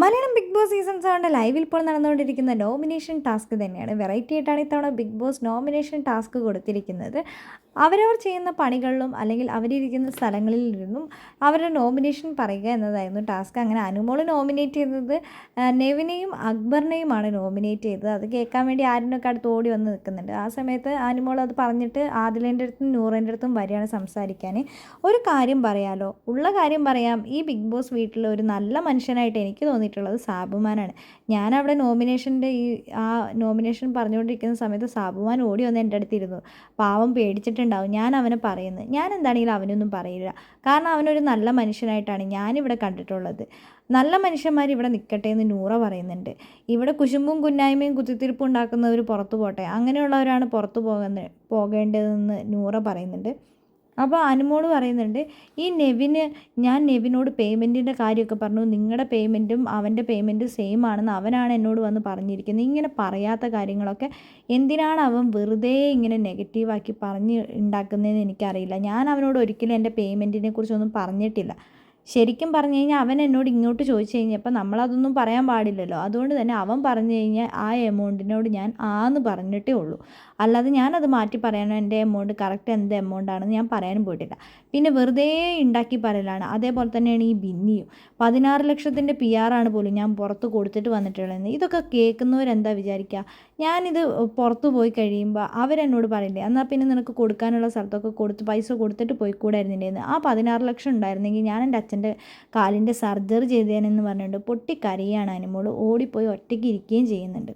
Malayalam Bigg Boss season സെവന്റെ ലൈവിൽ ഇപ്പോൾ നടന്നുകൊണ്ടിരിക്കുന്ന നോമിനേഷൻ ടാസ്ക് തന്നെയാണ്. വെറൈറ്റി ആയിട്ടാണ് ഇത്തവണ ബിഗ് ബോസ് നോമിനേഷൻ ടാസ്ക് കൊടുത്തിരിക്കുന്നത്. അവരവർ ചെയ്യുന്ന പണികളിലും അല്ലെങ്കിൽ അവരിരിക്കുന്ന സ്ഥലങ്ങളിൽ നിന്നും അവരുടെ നോമിനേഷൻ പറയുക എന്നതായിരുന്നു ടാസ്ക്. അങ്ങനെ അനുമോൾ നോമിനേറ്റ് ചെയ്തത് നെവിനെയും അക്ബറിനെയുമാണ് നോമിനേറ്റ് ചെയ്തത്. അത് കേൾക്കാൻ വേണ്ടി ആരിനൊക്കെ അടുത്ത് ഓടി വന്ന് നിൽക്കുന്നുണ്ട്. ആ സമയത്ത് അനുമോൾ അത് പറഞ്ഞിട്ട് ആദിലേന്റെ അടുത്തും നൂറിന്റെ അടുത്തും വരികയാണ് സംസാരിക്കാൻ. ഒരു കാര്യം പറയാലോ. ഉള്ള കാര്യം പറയാം. ഈ ബിഗ് ബോസ് വീട്ടിൽ ഒരു നല്ല മനുഷ്യനായിട്ട് എനിക്ക് തോന്നിയിട്ടുള്ളത് സാബുമാനാണ്. ഞാൻ അവിടെ നോമിനേഷന്റെ ഈ ആ നോമിനേഷൻ പറഞ്ഞുകൊണ്ടിരിക്കുന്ന സമയത്ത് സാബുമാൻ ഓടി വന്ന് എന്റെ അടുത്തിരുന്നു പാവം പേടിച്ചിട്ടുണ്ടാവും. ഞാൻ അവനെ പറയുന്നത്. ഞാൻ എന്താണെങ്കിലും അവനൊന്നും പറയില്ല. കാരണം അവനൊരു നല്ല മനുഷ്യനായിട്ടാണ് ഞാനിവിടെ കണ്ടിട്ടുള്ളത്. നല്ല മനുഷ്യന്മാർ ഇവിടെ നിൽക്കട്ടെ എന്ന് നൂറ പറയുന്നുണ്ട്. ഇവിടെ കുശുമ്പും കുന്നായ്മയും കുത്തിത്തിരിപ്പും ഉണ്ടാക്കുന്നവർ പുറത്തു പോട്ടെ. അങ്ങനെയുള്ളവരാണ് പുറത്തു പോകുന്നത് പോകേണ്ടതെന്ന് നൂറ പറയുന്നുണ്ട്. അപ്പോൾ അനുമോൾ പറയുന്നുണ്ട് ഈ നെവിന് ഞാൻ നെവിനോട് പേയ്മെന്റിന്റെ കാര്യമൊക്കെ പറഞ്ഞു. നിങ്ങളുടെ പേയ്മെന്റും അവന്റെ പേയ്മെന്റും സെയിം ആണെന്ന് അവനാണ് എന്നോട് വന്ന് പറഞ്ഞിരിക്കുന്നത്. ഇങ്ങനെ പറയാത്ത കാര്യങ്ങളൊക്കെ എന്തിനാണ് അവൻ വെറുതെ ഇങ്ങനെ നെഗറ്റീവാക്കി പറഞ്ഞ് ഉണ്ടാക്കുന്നതെന്ന് എനിക്കറിയില്ല. ഞാൻ അവനോട് ഒരിക്കലും എന്റെ പേയ്മെന്റിനെ കുറിച്ചൊന്നും പറഞ്ഞിട്ടില്ല. ശരിക്കും പറഞ്ഞു കഴിഞ്ഞാൽ അവൻ എന്നോട് ഇങ്ങോട്ട് ചോദിച്ചു കഴിഞ്ഞപ്പോൾ നമ്മളതൊന്നും പറയാൻ പാടില്ലല്ലോ. അതുകൊണ്ട് തന്നെ അവൻ പറഞ്ഞു കഴിഞ്ഞാൽ ആ എമൗണ്ടിനോട് ഞാൻ ആന്ന് പറഞ്ഞിട്ടേ ഉള്ളൂ. അല്ലാതെ ഞാനത് മാറ്റി പറയാനോ എന്റെ എമൗണ്ട് കറക്റ്റ് എന്ത് എമൗണ്ടാണെന്ന് ഞാൻ പറയാനും പോയിട്ടില്ല. പിന്നെ വെറുതെ ഉണ്ടാക്കി പറയലാണ്. അതേപോലെ തന്നെയാണ് ഈ ബിന്നിയും. പതിനാറ് ലക്ഷത്തിന്റെ പി ആറാണ് പോലും ഞാൻ പുറത്ത് കൊടുത്തിട്ട് വന്നിട്ടുള്ളതെന്ന് ഇതൊക്കെ കേൾക്കുന്നവരെന്താ വിചാരിക്കുക? ഞാനിത് പുറത്ത് പോയി കഴിയുമ്പോൾ അവരെന്നോട് പറയില്ലേ? എന്നാൽ പിന്നെ നിനക്ക് കൊടുക്കാനുള്ള സ്ഥലത്തൊക്കെ കൊടുത്ത് പൈസ കൊടുത്തിട്ട് പോയിക്കൂടായിരുന്നില്ലേന്ന് ആ പതിനാറ് ലക്ഷം ഉണ്ടായിരുന്നെങ്കിൽ ഞാൻ എന്റെ അച്ഛന്റെ കാലിന്റെ സർജറി ചെയ്തേനെന്ന് പറഞ്ഞിട്ട് പൊട്ടിക്കരയാണ് അനുമോൾ ഓടിപ്പോയി ഒറ്റയ്ക്ക് ഇരിക്കുകയും ചെയ്യുന്നുണ്ട്.